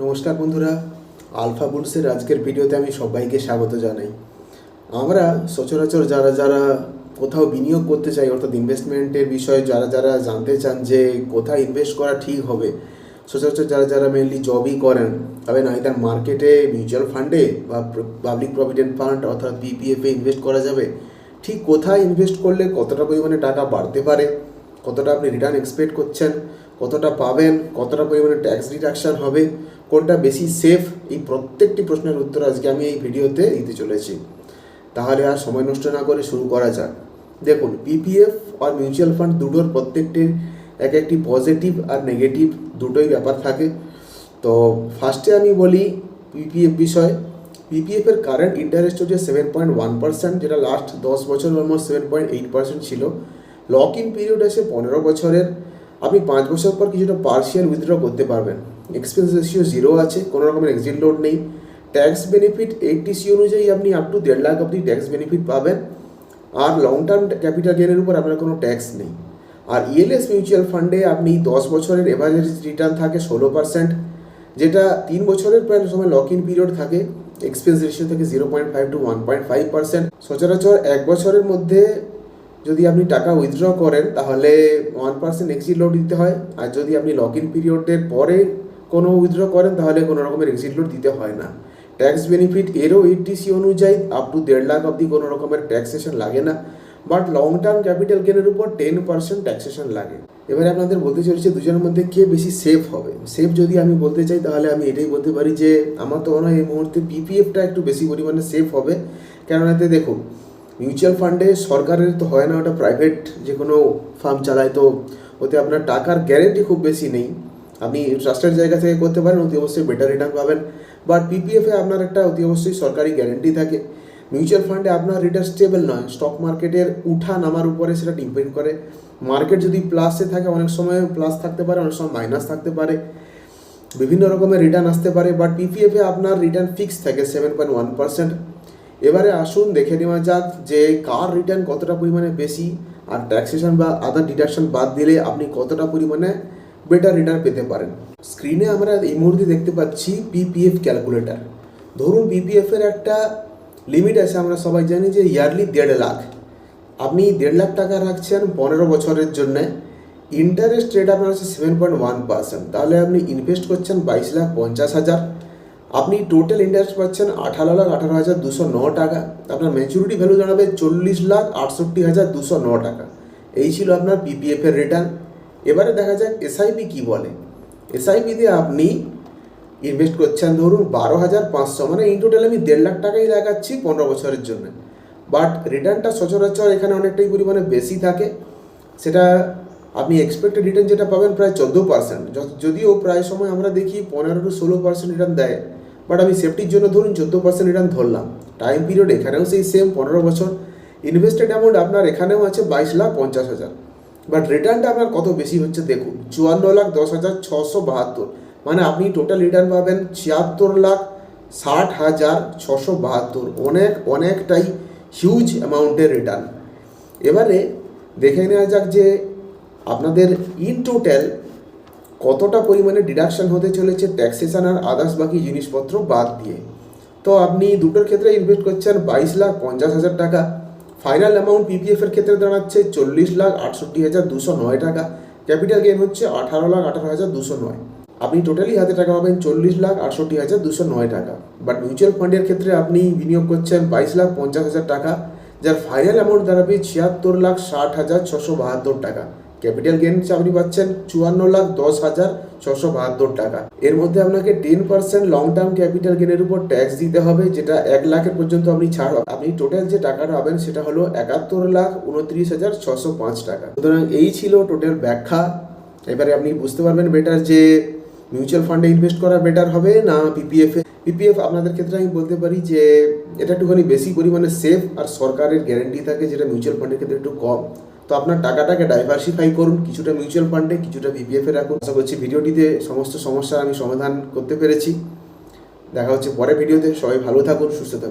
নমস্কার বন্ধুরা, আলফা বুলসের আজকের ভিডিওতে আমি সবাইকে স্বাগত জানাই। আমরা সচরাচর যারা যারা কোথাও বিনিয়োগ করতে চাই, অর্থাৎ ইনভেস্টমেন্টের বিষয়ে যারা যারা জানতে চান যে কোথায় ইনভেস্ট করা ঠিক হবে, সচরাচর যারা যারা মেনলি জবই করেন তবে আইদার মার্কেটে মিউচুয়াল ফান্ডে বা পাবলিক প্রভিডেন্ট ফান্ড অর্থাৎ পিপিএফে ইনভেস্ট করা যাবে। ঠিক কোথায় ইনভেস্ট করলে কতটা পরিমাণে টাকা বাড়তে পারে, কতটা আপনি রিটার্ন এক্সপেক্ট করছেন, কতটা পাবেন, কতটা পরিমাণে ট্যাক্স ডিডাকশন হবে কোনটা বেশি সেফ এই প্রত্যেকটি প্রশ্নের উত্তর আজকে আমি এই ভিডিওতে দিতে চলেছি। তাহলে আর সময় নষ্ট না করে শুরু করা যাক। দেখুন পিপিএফ আর মিউচুয়াল ফান্ড দুটোর প্রত্যেকটির এক একটি পজিটিভ আর নেগেটিভ দুটোই ব্যাপার থাকে। তো ফার্স্টে আমি বলি পিপিএফ বিষয়। পিপিএফ এর কারেন্ট ইন্টারেস্ট হচ্ছে সেভেন পয়েন্ট ওয়ান পার্সেন্ট যেটা লাস্ট দশ বছর almost seven point eight percent ছিল। লক ইন পিরিয়ড আছে পনেরো বছরের। আপনি পাঁচ বছর পর কিছুটা পার্সিয়াল উইথড্র করতে পারবেন। এক্সপেন্স রেশিও জিরো আছে, কোনো রকমের এক্সিট লোড নেই। ট্যাক্স বেনিফিট এইটিসি অনুযায়ী আপনি আপ টু দেড় লাখ আপনি ট্যাক্স বেনিফিট পাবেন। আর লং টার্ম ক্যাপিটাল গেনের উপর আপনার কোনো ট্যাক্স নেই। আর ইএলএস মিউচুয়াল ফান্ডে আপনি দশ বছরের এভারেজ রিটার্ন থাকে ষোলো পার্সেন্ট যেটা তিন বছরের প্রায় সময় লক ইন পিরিয়ড থাকে। এক্সপেন্স রেশিও থাকে zero point five to one point five percent সচরাচর এক বছরের মধ্যে যদি আপনি টাকা উইথড্র করেন, তাহলে ওয়ান পার্সেন্ট এক্সিট লোড দিতে হয়। আর যদি আপনি লক ইন পিরিয়ডের পরে কোনো উইথড্র করেন, তাহলে কোনো রকমের এক্সিট লোড দিতে হয় না। ট্যাক্স বেনিফিট এরও এইটিসি অনুযায়ী আপ টু দেড় লাখ অবধি কোনো রকমের ট্যাক্সেশন লাগে না। বাট লং টার্ম ক্যাপিটাল গেনের উপর টেন পার্সেন্ট ট্যাক্সেশন লাগে। এবারে আপনাদের বলতে চলছে, দুজনের মধ্যে কে বেশি সেফ হবে? সেফ যদি আমি বলতে চাই, তাহলে আমি এটাই বলতে পারি যে, আমার তো মনে হয় এই মুহূর্তে পিপিএফটা একটু বেশি পরিমাণে সেফ হবে। কেননা এতে দেখুন মিউচুয়াল ফান্ডে সরকারের তো হয় না ওটা প্রাইভেট যে কোনো ফার্ম চালায়, তো ওতে আপনার টাকার গ্যারেন্টি খুব বেশি নেই। আপনি ট্রাস্টের জায়গা থেকে করতে পারেন, অতি অবশ্যই বেটার রিটার্ন পাবেন। বাট পিপিএফে আপনার একটা অতি অবশ্যই সরকারি গ্যারেন্টি থাকে। মিউচুয়াল ফান্ডে আপনার রিটার্ন স্টেবল নয়। স্টক মার্কেটের উঠা নামার উপরে সেটা ডিপেন্ড করে। মার্কেট যদি প্লাসে থাকে, অনেক সময় প্লাস থাকতে পারে, অনেক সময় মাইনাস থাকতে পারে। বিভিন্ন রকমের রিটার্ন আসতে পারে। বাট পিপিএফে আপনার রিটার্ন ফিক্স থাকে সেভেন পয়েন্ট ওয়ান পার্সেন্ট এবারে আসুন, দেখে নেওয়া যাক যে কার রিটার্ন কতটা পরিমাণে বেশি। আর ট্যাক্সেশন বা আদার ডিডাকশন বাদ দিলে আপনি কতটা পরিমাণে বেটার রিটার্ন পেতে পারেন। স্ক্রিনে আমরা এই মুহূর্তে দেখতে পাচ্ছি পিপিএফ ক্যালকুলেটর ধরুন পিপিএফ এর একটা লিমিট আছে, আমরা সবাই জানি যে ইয়ারলি দেড় লাখ। আপনি দেড় লাখ টাকা রাখছেন পনেরো বছরের জন্য। ইন্টারেস্ট রেট আপনার হচ্ছে সেভেন পয়েন্ট ওয়ান পার্সেন্ট তাহলে আপনি ইনভেস্ট করছেন বাইশ লাখ পঞ্চাশ হাজার। আপনি টোটাল ইন্টারেস্ট পাচ্ছেন আঠারো লাখ আঠারো হাজার দুশো ন টাকা। আপনার ম্যাচুরিটি ভ্যালু দাঁড়াবে চল্লিশ লাখ আটষট্টি হাজার দুশো ন টাকা। এই ছিল আপনার পিপিএফ এর রিটার্ন এবারে দেখা যাক এসআইপি কী বলে। এসআইপি দিয়ে আপনি ইনভেস্ট করছেন ধরুন বারো হাজার পাঁচশো মানে ইন টোটাল আমি দেড় লাখ টাকাই লাগাচ্ছি পনেরো বছরের জন্য। বাট রিটার্নটা সচরাচর এখানে অনেকটাই পরিমাণে বেশি থাকে। সেটা আপনি এক্সপেক্টেড রিটার্ন যেটা পাবেন প্রায় চোদ্দ পার্সেন্ট যদিও প্রায় সময় আমরা দেখি পনেরো টু ষোলো পার্সেন্ট রিটার্ন দেয়। বাট আমি সেফটির জন্য ধরুন চোদ্দ পার্সেন্ট রিটার্ন ধরলাম। টাইম পিরিয়ড এখানেও সেই সেম পনেরো বছর। ইনভেস্টেড অ্যামাউন্ট আপনার এখানেও আছে বাইশ লাখ পঞ্চাশ হাজার। বাট রিটার্নটা আপনার কত বেশি হচ্ছে দেখুন, চুয়ান্ন লাখ দশ হাজার ছশো বাহাত্তর। মানে আপনি টোটাল রিটার্ন পাবেন ছিয়াত্তর লাখ ষাট হাজার ছশো বাহাত্তর। অনেক, অনেকটাই হিউজ অ্যামাউন্টের রিটার্ন এবারে দেখে নেওয়া যাক যে আপনাদের ইন টোটাল কতটা পরিমাণে ডিডাকশান হতে চলেছে ট্যাক্সেশন আর আদার্স বাকি জিনিসপত্র বাদ দিয়ে। তো আপনি দুটোর ক্ষেত্রে ইনভেস্ট করছেন বাইশ লাখ পঞ্চাশ হাজার টাকা। ফাইনাল অ্যামাউন্ট পিপিএফ এর ক্ষেত্রে দাঁড়াচ্ছে চল্লিশ লাখ আটষট্টি হাজার দুশো নয় টাকা। ক্যাপিটাল গেইন হচ্ছে আঠারো লাখ আঠারো হাজার দুশো নয়। আপনি টোটালি হাতে টাকা পাবেন চল্লিশ লাখ আটষট্টি হাজার দুশো নয় টাকা। বাট মিউচুয়াল ফান্ডের ক্ষেত্রে আপনি বিনিয়োগ করছেন বাইশ লাখ পঞ্চাশ হাজার টাকা, যার ফাইনাল অ্যামাউন্ট দাঁড়াবে ছিয়াত্তর লাখ ষাট হাজার ছশো বাহাত্তর টাকা। ক্যাপিটাল গেইন আপনি পাচ্ছেন চুয়ান্ন লাখ দশ হাজার ছশো বাহাত্তর টাকা। এর মধ্যে আপনাকে ten percent long term capital গেনের উপর ট্যাক্স দিতে হবে, যেটা এক লাখের পর্যন্ত আপনি ছাড় আপনি টোটাল যে টাকাটা পাবেন, সেটা হলো একাত্তর লাখ উনত্রিশ হাজার ছশো পাঁচ টাকা। সুতরাং এই ছিল টোটাল ব্যাখ্যা। এবারে আপনি বুঝতে পারবেন বেটার যে মিউচুয়াল ফান্ডে ইনভেস্ট করা বেটার হবে না পিপিএফ পিপিএফ আপনাদের ক্ষেত্রে আমি বলতে পারি যে এটা একটুখানি বেশি পরিমাণে সেফ আর সরকারের গ্যারেন্টি থাকে, যেটা মিউচুয়াল ফান্ডের ক্ষেত্রে একটু কম। তো আপনার টাকাটাকে ডাইভার্সিফাই করুন, কিছুটা মিউচুয়াল ফান্ডে কিছুটা ভিভিএফে রাখুন। আশা করছি ভিডিওটিতে সমস্ত সমস্যার আমি সমাধান করতে পেরেছি। দেখা হচ্ছে পরে ভিডিওতে। সবাই ভালো থাকুন, সুস্থ থাকুন।